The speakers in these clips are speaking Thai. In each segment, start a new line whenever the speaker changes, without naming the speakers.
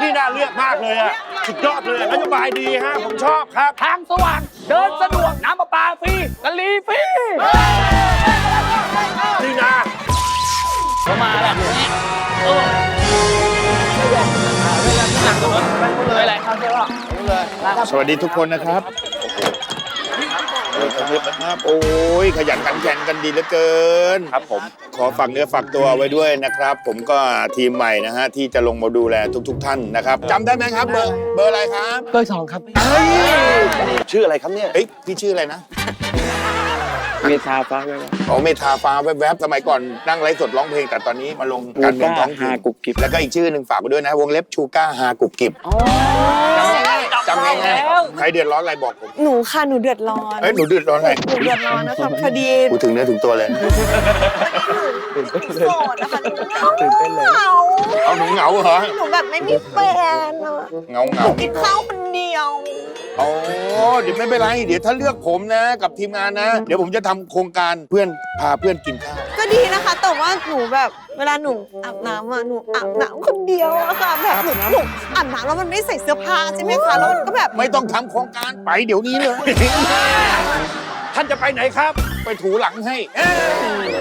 นี่น่าเลือกมากเลยอะสุดยอดเลยนโยบายดีฮะผมชอบครับ
ทางสว่างเดินสะดวกน้ำประปาฟรีกะลีฟรี
นี่นะ
ผมมาแบบนี้เออหลังตรงนั้นเลยอะไรครับเจ้าเลย
สวัสดีทุกคนนะครับ ครับ โอ้ยขยันขันแข็งกันดีเหลือเกิน
ครับผม
ขอฝากเนื้อฝากตัวไว้ด้วยนะครับ ผมก็ทีมใหม่นะฮะที่จะลงมาดูแลทุก ๆ ท่านนะครับจำได้ไหมครับเบอร์เบอร์อะไรครับ
เบอร์สองครับ
ชื่ออะไรครับเนี่ย
เอ้ยพี่ชื่ออะไรนะ
เมทาฟ้า
อ๋อเมทาฟ้าแวบๆ สมัยก่อนนั่งไลฟ์สดร้องเพลง แต่ตอนนี้มาลงการเมืองท้องถิ่น
ฮากุบกิบ
แล้วก็อีกชื่อหนึ่งฝากไว้ด้วยนะ วงเล็บชูก้าฮากุบกิบจำ ง่ายๆใครเดือดร้อนอะไรบอกผม
หนูค่ะหนูเดือดร้อน
เอ้ยหนูเดือดร้อนอะไร
หนูเดือดร้อนนะคะพอดี
กูถึงเนื้อถึงตัวเลย
โสดนะคะหนู
ตื่นเต้นเลย
เหงา
เอาหนูเหงาเหรอ
หนูแบบไม่มีแฟนอะ
เหงาเหงา
กินข้าวคนเดียว
โอ้เดี๋ยวไม่เป็นไรเดี๋ยวถ้าเลือกผมนะ กับทีมงานนะ เดี๋ยวผมจะทำโครงการเพื่อนพาเพื่อนกินข้าว
ก็ ดีนะคะ แต่ว่าหนูแบบเวลาหนูอาบน้ำอะหนูอาบน้ำคนเดียวอะค่ะแบบหนูหนูอาบน้ำแล้วมันไม่ใส่เสื้อผ้าใช่ไหมคะแล้วมันก็แบบ
ไม่ต้องทำโครงการไปเดี๋ยวนี้เลย
ท่านจะไปไหนครับ
ไปถูหลังให้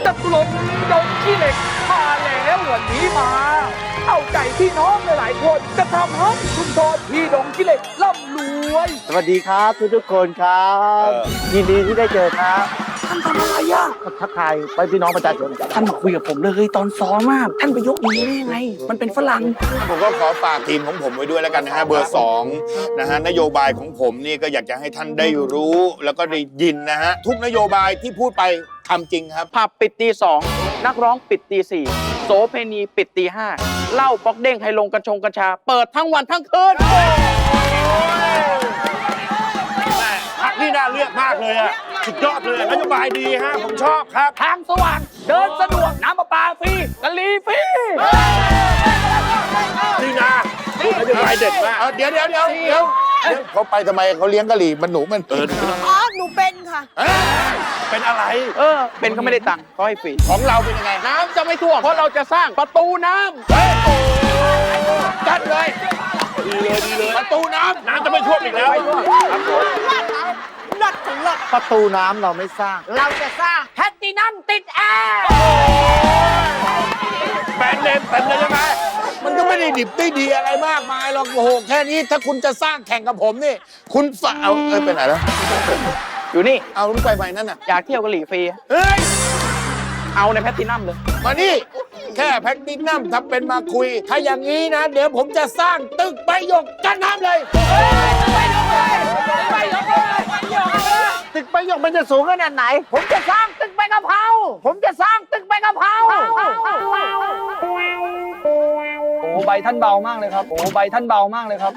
ตะลมดงขี้เหล็กมาแล้ววันนี้มา เอาใจพี่น้องหลายๆคน จะทำให้ชุมชนพี่ดงขี้เหล็กร่ำรวย
สวัสดีครับทุกทุกๆคนครับ ยินดีที่ได้เจอครับ
ท่านทำอะไรอะ
ก็ทักทายไปพี่น้องประชาชน
ท่านมาคุยกับผมเลยตอนซ้อมมากท่านไปยกมือได้ยังไง มันเป็นฝรั่ง
ผมก็ขอฝากทีมของผมไว้ด้วยแล้วกันนะฮะเบอร์สองนะฮะนโยบายของผมนี่ก็อยากจะให้ท่านได้รู้แล้วก็ได้ยินนะฮะทุกนโยบายที่พูดไปทำจริงครับ
ผับปิดตีสองนักร้องปิดตีสี่โสเพณีปิดตีห้าเหล้าป๊อกเด้งไฮลงกัญชงกัญชา เปิดทั้งวันทั้งคืน
พักนี่น่าเลือกมากเลยอะ สุดยอดเลยนโยบายดีฮะผมชอบครับ
ทางสว่างเดินสะดวกน้ำประปาฟรีกะลีฟรี
นี่นะนโยบายเด็ดมาก
เอาเดี๋ยวเดี๋ยวเดี๋ยวเดี๋ยวเดี๋ยวเขาไปทำไมเขาเลี้ยงกะหรี่มันหนูมัน
เออ
อ๋อ หนูเป็นค่ะ
เป็นอะไร
เออ เป็นก็ไม่ได้ตังค์ก็ให้ฟรี
ของเราเป็นยังไง
น้ำจะไม่ท่วมเพราะเราจะสร้างประตูน้ำ
จัดเลย
ดีเลยดีเลย
ประตูน้
น้ำจะไม่ท่วมอีกแล้ว
หลัดของหลัด
ประตูน้ำเราไม่สร้าง
เราจะสร้างแพตตินัมติดแอร์
แบรนด์เนมเต็มเลยใช่ไหมำ
มันก็ไม่ได้ดิบได้ดีอะไรมากมายหรอกโอ้โหแค่นี้ถ้าคุณจะสร้างแข่งกับผมนี่ คุณฝาเอาเอ้ยไปไหนแล้ว
อยู่นี่
เอาลูกไปไปนั่นน่ะ
อยากเที่ยวกะหรี่ฟรี
เฮ้ย
เอาในแพทตินัมเลย
มานี่ แค่แพ็กตินัมทำเป็นมาคุย ถ้าอย่างนี้นะ เดี๋ยวผมจะสร้างตึกใบหยกกันน้ำเลย
ตึกประ โยคมันจะสูงขนาดไหน
ผมจะสร้างตึกใบกะเพราผมจะสร้างตึกใบกะเพรา
โอ้ใบท่านเบามากเลยครับโอ้ใบท่านเบามากเลยครับ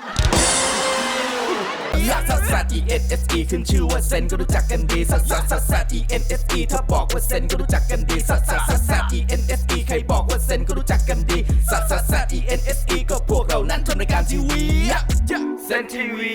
ลักซัสซัส E N S E ขึ้นชื่อว่าเซนก็รู้จักกันดีซัสซัสซัสซัส E N S E ถ้าบอกว่าเซนก็รู้จักกันดีซัสซัสซัสซัส E N S E ใครบอกว่าเซนก็รู้จักกันดีซัสซัสซัส E N S E ก็พวกเรานั้นทำรายการทีวีเซนทีวี